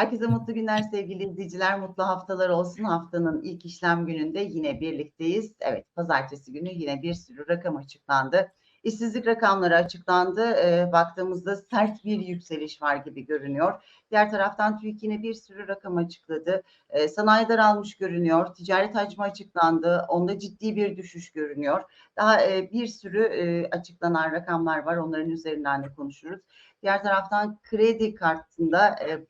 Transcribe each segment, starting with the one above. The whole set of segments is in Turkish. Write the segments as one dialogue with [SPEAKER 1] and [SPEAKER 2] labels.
[SPEAKER 1] Herkese mutlu günler sevgili izleyiciler. Mutlu haftalar olsun. Haftanın ilk işlem gününde yine birlikteyiz. Evet, pazartesi günü yine bir sürü rakam açıklandı. İşsizlik rakamları açıklandı. Ee, baktığımızda sert bir yükseliş var gibi görünüyor. Diğer taraftan TÜİK yine bir sürü rakam açıkladı. Ee, sanayi daralmış görünüyor. Ticaret hacmi açıklandı. Onda ciddi bir düşüş görünüyor. Daha e, bir sürü e, açıklanan rakamlar var. Onların üzerinden de konuşuruz. Diğer taraftan kredi kartında e,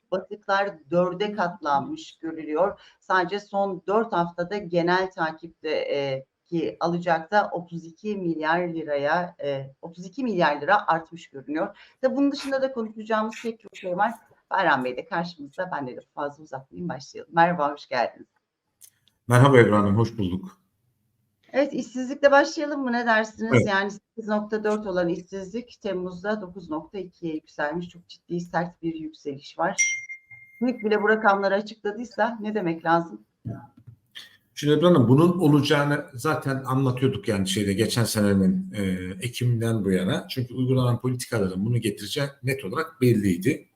[SPEAKER 1] dörde katlanmış görülüyor. Sadece son dört haftada genel takipte e, ki alacakta 32 milyar liraya e, 32 milyar lira artmış görünüyor. Tabii bunun dışında da konuşacağımız pek çok şey var. Bayram Bey de karşımızda. Ben de fazla uzatmayayım başlayalım. Merhaba, hoş geldiniz.
[SPEAKER 2] Merhaba Ebru Hanım, hoş bulduk.
[SPEAKER 1] Evet, işsizlikle başlayalım mı? Ne dersiniz?
[SPEAKER 2] Evet.
[SPEAKER 1] Yani 8.4 olan işsizlik Temmuz'da 9.2'ye yükselmiş. Çok ciddi, sert bir yükseliş var. TÜİK bile bu rakamları açıkladıysa ne demek lazım?
[SPEAKER 2] Şimdi Ebru Hanım bunun olacağını zaten anlatıyorduk yani şeyde geçen senenin e, Ekim'den bu yana. Çünkü uygulanan politikaların bunu getireceği net olarak belliydi.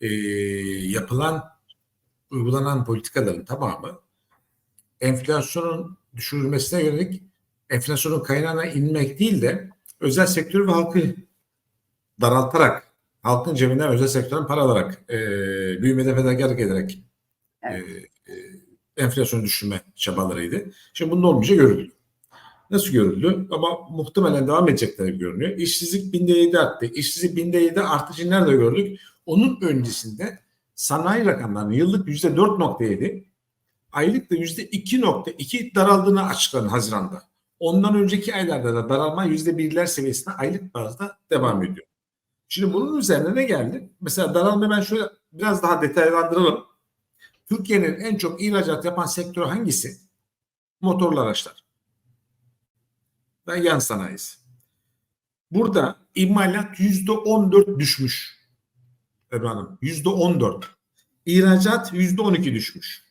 [SPEAKER 2] E, yapılan, uygulanan politikaların tamamı enflasyonun düşürülmesine yönelik enflasyonun kaynağına inmek değil de özel sektör ve halkı daraltarak halkın cebinden özel sektörden para alarak e, büyümede fedakarlık ederek e, e, enflasyonu düşürme çabalarıydı. Şimdi bunun olmayınca görüldü. Nasıl görüldü? Ama muhtemelen devam edecekler görünüyor. İşsizlik binde yedi arttı. İşsizlik binde yedi artışı nerede gördük? Onun öncesinde sanayi rakamlarının yıllık yüzde dört nokta yedi, aylık da yüzde iki nokta iki daraldığını açıkladı Haziran'da. Ondan önceki aylarda da daralma yüzde birler seviyesinde aylık bazda devam ediyor. Şimdi bunun üzerine ne geldi? Mesela daralma ben şöyle biraz daha detaylandıralım. Türkiye'nin en çok ihracat yapan sektörü hangisi? Motorlu araçlar. Ve yan sanayisi. Burada imalat yüzde on dört düşmüş. Ebru Hanım. Yüzde on dört. İhracat yüzde on iki düşmüş.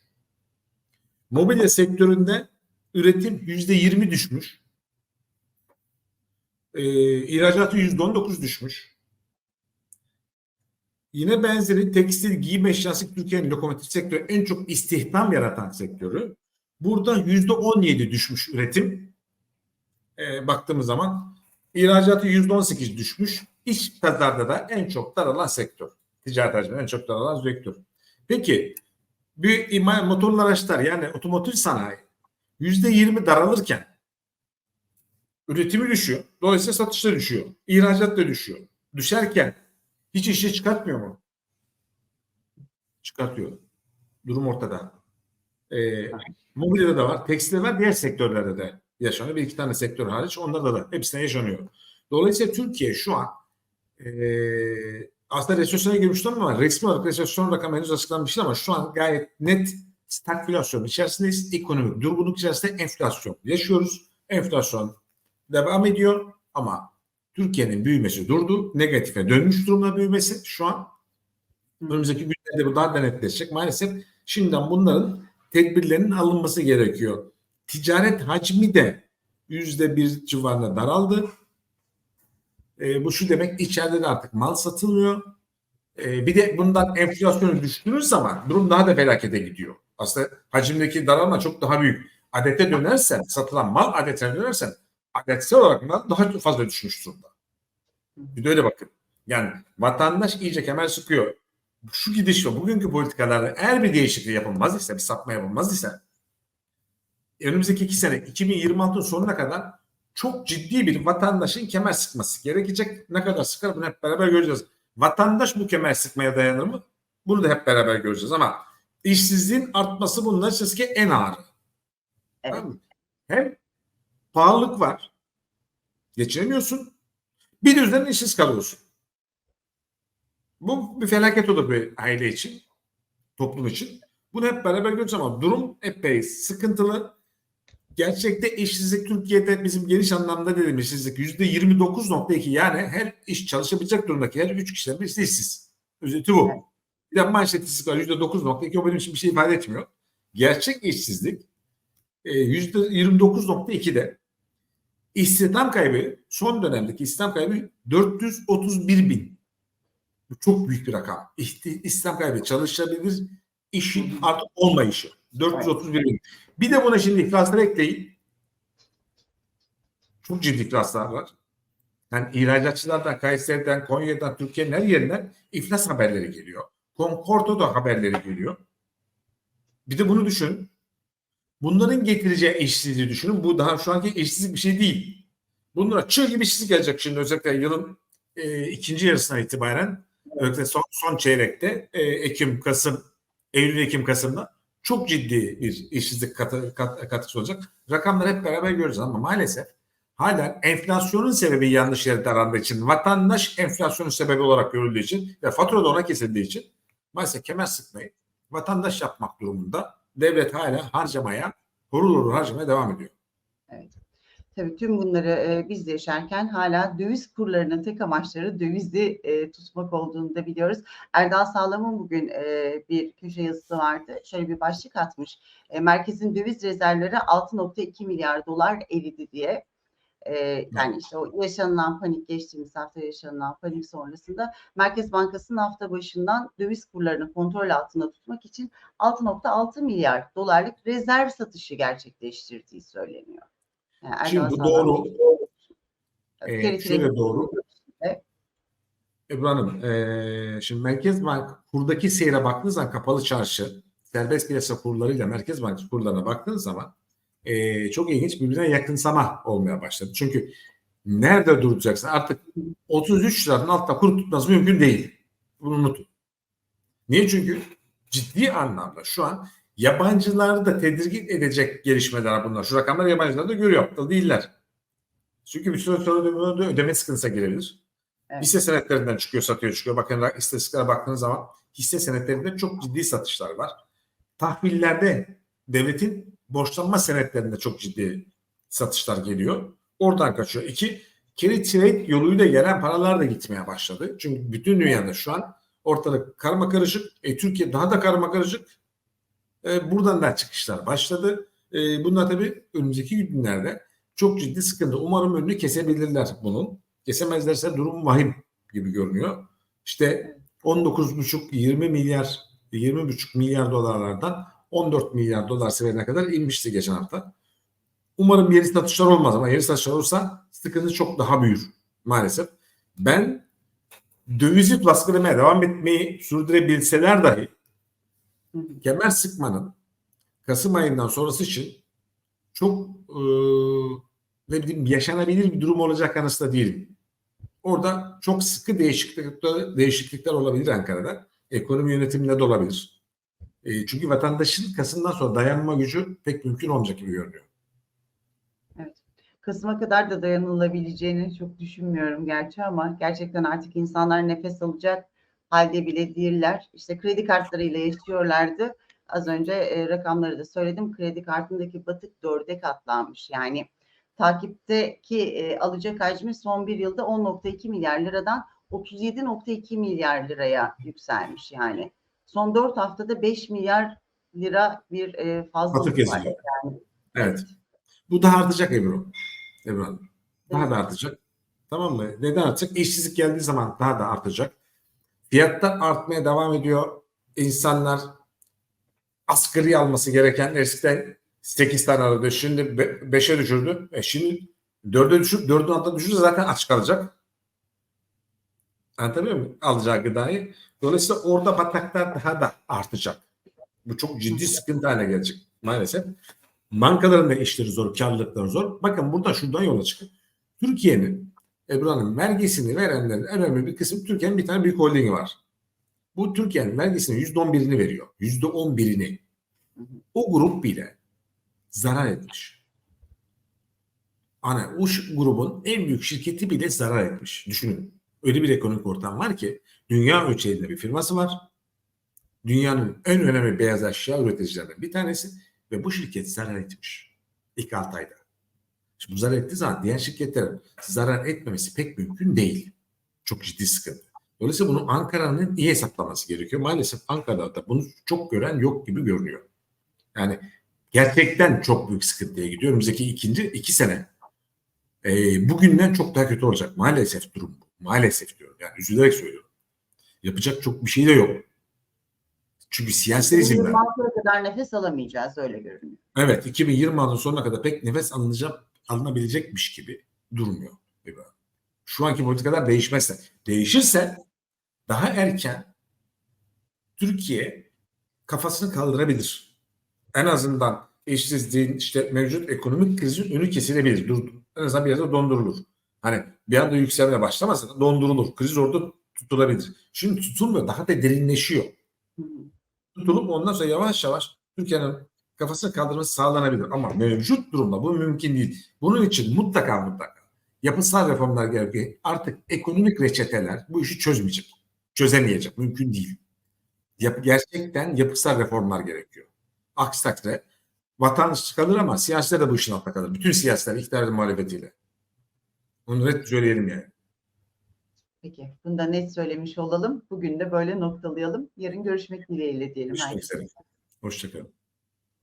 [SPEAKER 2] Mobilya sektöründe üretim yüzde yirmi düşmüş. Ee, ihracatı yüzde on dokuz düşmüş. Yine benzeri tekstil giyim eşyası Türkiye'nin lokomotif sektörü en çok istihdam yaratan sektörü. Burada yüzde on yedi düşmüş üretim. Ee, baktığımız zaman ihracatı yüzde on sekiz düşmüş. İç pazarda da en çok daralan sektör. Ticaret hacmi en çok daralan sektör. Peki imal motorlu araçlar yani otomotiv sanayi yüzde yirmi daralırken üretimi düşüyor. Dolayısıyla satışta düşüyor. İhracat da düşüyor. Düşerken hiç işe çıkartmıyor mu? Çıkartıyor. Durum ortada. Ee, mobilyada da var, tekstilde var, diğer sektörlerde de yaşanıyor. Bir iki tane sektör hariç onlarda da hepsine yaşanıyor. Dolayısıyla Türkiye şu an ee, aslında resesyona girmiş ama resmi olarak resesyon rakamı henüz açıklanmış değil ama şu an gayet net stagflasyon içerisindeyiz. Ekonomik durgunluk içerisinde enflasyon yaşıyoruz. Enflasyon devam ediyor ama Türkiye'nin büyümesi durdu. Negatife dönmüş durumda büyümesi şu an. Önümüzdeki günlerde bu daha da netleşecek. Maalesef şimdiden bunların tedbirlerinin alınması gerekiyor. Ticaret hacmi de yüzde bir civarında daraldı. E, bu şu demek içeride de artık mal satılmıyor. E, bir de bundan enflasyonu düştüğünüz zaman durum daha da felakete gidiyor. Aslında hacimdeki daralma çok daha büyük. Adete dönersen, satılan mal adetine dönersen adetsel olarak bundan daha fazla düşmüş durumda. Bir de öyle bakın. Yani vatandaş iyice kemer sıkıyor. Şu gidiş ve bugünkü politikalarda eğer bir değişiklik yapılmaz ise, bir sapma yapılmaz ise önümüzdeki iki sene 2026'ın sonuna kadar çok ciddi bir vatandaşın kemer sıkması gerekecek. Ne kadar sıkar bunu hep beraber göreceğiz. Vatandaş bu kemer sıkmaya dayanır mı? Bunu da hep beraber göreceğiz ama işsizliğin artması bunun açıkçası en ağır.
[SPEAKER 1] Evet.
[SPEAKER 2] Tamam? Hem pahalılık var. Geçinemiyorsun. Bir de üzerine işsiz kalıyorsun. Bu bir felaket olur bir aile için, toplum için. Bunu hep beraber göreceğiz ama durum epey sıkıntılı. Gerçekte işsizlik Türkiye'de bizim geniş anlamda dediğimiz işsizlik yüzde 29.2 yani her iş çalışabilecek durumdaki her üç kişiden birisi işsiz. Özeti bu. Bir de maaş istatistik var yüzde 9.2 o benim için bir şey ifade etmiyor. Gerçek işsizlik e, yüzde 29.2'de istihdam kaybı son dönemdeki istihdam kaybı 431 bin. Bu çok büyük bir rakam. İhti, İslam kaybı çalışabilir işin artık olmayışı. 431 bin. Bir de buna şimdi iflasları ekleyin. Çok ciddi iflaslar var. Yani ihracatçılardan, Kayseri'den, Konya'dan, Türkiye'nin her yerinden iflas haberleri geliyor. Concordo da haberleri geliyor. Bir de bunu düşün. Bunların getireceği eşsizliği düşünün. Bu daha şu anki eşsizlik bir şey değil. Bunlara çığ gibi işsizlik gelecek şimdi özellikle yılın e, ikinci yarısına itibaren özellikle son, son çeyrekte e, Ekim, Kasım, Eylül, Ekim, Kasım'da çok ciddi bir işsizlik katı, kat, katkısı olacak. Rakamları hep beraber göreceğiz ama maalesef hala enflasyonun sebebi yanlış yerde arandığı için, vatandaş enflasyonun sebebi olarak görüldüğü için ve fatura da ona kesildiği için maalesef kemer sıkmayı vatandaş yapmak durumunda devlet hala harcamaya, horul horul harcamaya devam ediyor.
[SPEAKER 1] Evet. Tabii tüm bunları e, biz de yaşarken hala döviz kurlarının tek amaçları dövizi e, tutmak olduğunu da biliyoruz. Erdal Sağlam'ın bugün e, bir köşe yazısı vardı. Şöyle bir başlık atmış. E, merkezin döviz rezervleri 6.2 milyar dolar eridi diye. E, yani işte o yaşanılan panik geçtiğimiz hafta yaşanılan panik sonrasında Merkez Bankası'nın hafta başından döviz kurlarını kontrol altında tutmak için 6.6 milyar dolarlık rezerv satışı gerçekleştirdiği söyleniyor. Yani
[SPEAKER 2] Şimdi bu
[SPEAKER 1] Sağlam
[SPEAKER 2] doğru. Ee,
[SPEAKER 1] Kerit
[SPEAKER 2] şöyle doğru. Ebru Hanım, eee, şimdi Merkez Bank kurdaki seyre baktığınız zaman kapalı çarşı, serbest piyasa kurlarıyla Merkez Bankası kurlarına baktığınız zaman eee, çok ilginç birbirine yakınsama olmaya başladı. Çünkü nerede duracaksın artık 33 liranın altında kur tutması mümkün değil. Bunu unutun. Niye? Çünkü ciddi anlamda şu an yabancıları da tedirgin edecek gelişmeler bunlar. Şu rakamları yabancılar da görüyor. Aptal değiller. Çünkü bir süre sonra ödeme, sıkıntısına girebilir.
[SPEAKER 1] Evet.
[SPEAKER 2] Hisse senetlerinden çıkıyor, satıyor, çıkıyor. Bakın istatistiklere baktığınız zaman hisse senetlerinde çok ciddi satışlar var. Tahvillerde devletin borçlanma senetlerinde çok ciddi satışlar geliyor. Oradan kaçıyor. İki, carry trade yoluyla gelen paralar da gitmeye başladı. Çünkü bütün dünyada şu an ortalık karma karışık. E, Türkiye daha da karma karışık. E, buradan da çıkışlar başladı. E, bunlar tabii önümüzdeki günlerde çok ciddi sıkıntı. Umarım önünü kesebilirler bunun. Kesemezlerse durum vahim gibi görünüyor. İşte 19,5-20 milyar 20,5 milyar dolarlardan 14 milyar dolar seviyene kadar inmişti geçen hafta. Umarım yeni satışlar olmaz ama yeni satışlar olursa sıkıntı çok daha büyür maalesef. Ben dövizi baskılamaya devam etmeyi sürdürebilseler dahi. Kemer sıkmanın Kasım ayından sonrası için çok e, ne bileyim yaşanabilir bir durum olacak kanısında değilim. Orada çok sıkı değişiklikler, değişiklikler olabilir Ankara'da. Ekonomi yönetiminde de olabilir. E, çünkü vatandaşın Kasım'dan sonra dayanma gücü pek mümkün olmayacak gibi görünüyor.
[SPEAKER 1] Kasım'a kadar da dayanılabileceğini çok düşünmüyorum gerçi ama gerçekten artık insanlar nefes alacak halde bile değiller. İşte kredi kartlarıyla yaşıyorlardı. Az önce e, rakamları da söyledim. Kredi kartındaki batık dörde katlanmış. Yani takipteki e, alacak hacmi son bir yılda 10.2 milyar liradan 37.2 milyar liraya yükselmiş yani. Son 4 haftada 5 milyar lira bir e, fazlalık
[SPEAKER 2] Batık
[SPEAKER 1] var.
[SPEAKER 2] yazıyor. Evet. Bu daha artacak Ebru. Ebru Hanım. Daha da artacak. Tamam mı? Neden artacak? İşsizlik geldiği zaman daha da artacak. Fiyatlar artmaya devam ediyor. İnsanlar asgari alması gereken eskiden 8 tane alıyordu. Şimdi 5'e düşürdü. E şimdi 4'e düşüp 4'ün altına düşürse zaten aç kalacak. Anlatabiliyor muyum? Alacağı gıdayı. Dolayısıyla orada bataklar daha da artacak. Bu çok ciddi sıkıntı haline gelecek maalesef. Bankaların da işleri zor, karlılıkları zor. Bakın burada şuradan yola çıkın. Türkiye'nin Ebru Hanım vergisini verenlerin en önemli bir kısmı Türkiye'nin bir tane büyük holdingi var. Bu Türkiye'nin vergisinin %11'ini veriyor. %11'ini. O grup bile zarar etmiş. Hani o grubun en büyük şirketi bile zarar etmiş. Düşünün. Öyle bir ekonomik ortam var ki dünya ölçeğinde bir firması var. Dünyanın en önemli beyaz eşya üreticilerinden bir tanesi ve bu şirket zarar etmiş. İlk 6 ayda. Şimdi zarar ettiği zaman diğer şirketlerin zarar etmemesi pek mümkün değil. Çok ciddi sıkıntı. Dolayısıyla bunu Ankara'nın iyi hesaplaması gerekiyor. Maalesef Ankara'da bunu çok gören yok gibi görünüyor. Yani gerçekten çok büyük sıkıntıya gidiyor. Önümüzdeki ikinci iki sene e, bugünden çok daha kötü olacak. Maalesef durum bu. Maalesef diyorum. Yani üzülerek söylüyorum. Yapacak çok bir şey de yok. Çünkü siyasiler izin vermiyor.
[SPEAKER 1] 2026'ya kadar nefes alamayacağız öyle görünüyor.
[SPEAKER 2] Evet 2026'nın sonuna kadar pek nefes alınacak, alınabilecekmiş gibi durmuyor. Şu anki politikalar değişmezse, değişirse daha erken Türkiye kafasını kaldırabilir. En azından eşsizliğin işte mevcut ekonomik krizin önü kesilebilir. Dur, en azından bir yerde dondurulur. Hani bir anda yükselmeye başlamasa da dondurulur. Kriz orada tutulabilir. Şimdi tutulmuyor. Daha da derinleşiyor tutulup ondan sonra yavaş yavaş Türkiye'nin kafasını kaldırması sağlanabilir. Ama mevcut durumda bu mümkün değil. Bunun için mutlaka mutlaka yapısal reformlar gerekiyor. Artık ekonomik reçeteler bu işi çözmeyecek. Çözemeyecek. Mümkün değil. Yap, gerçekten yapısal reformlar gerekiyor. Aksi takdirde vatandaş kalır ama siyasiler de bu işin altında kalır. Bütün siyasiler iktidarın muhalefetiyle. Onu net söyleyelim yani.
[SPEAKER 1] Peki bunu da net söylemiş olalım. Bugün de böyle noktalayalım. Yarın görüşmek dileğiyle diyelim.
[SPEAKER 2] Görüşmek üzere. Hoşçakalın.